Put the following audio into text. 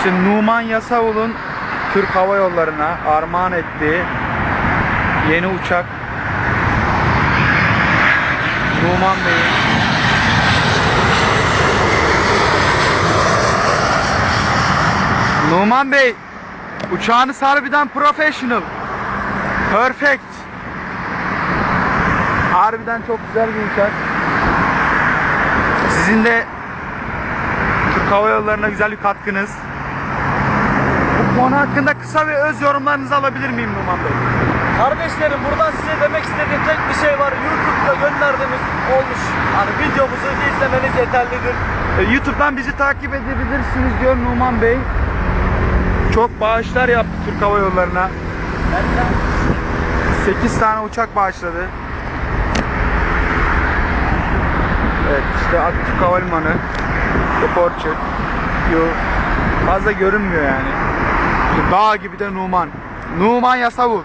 İşte Numan Yasavul'un Türk Hava Yolları'na armağan ettiği yeni uçak Numan Bey'in Numan Bey uçağınız harbiden professional. Perfect. Harbiden çok güzel bir uçak. Sizin de Türk Hava Yolları'na güzel bir katkınız. Konu hakkında kısa ve öz yorumlarınızı alabilir miyim Numan Bey? Kardeşlerim buradan size demek istediğim tek bir şey var. YouTube'da gönderdiğimiz olmuş. Hani videomuzu izlemeniz yeterlidir. E, YouTube'dan bizi takip edebilirsiniz diyor Numan Bey. Çok bağışlar yaptı Türk Hava Yolları'na. 8 tane uçak bağışladı. Evet işte Atatürk Havalimanı. Yo, fazla görünmüyor yani. Dağ gibi de Numan. Numan Yasavul.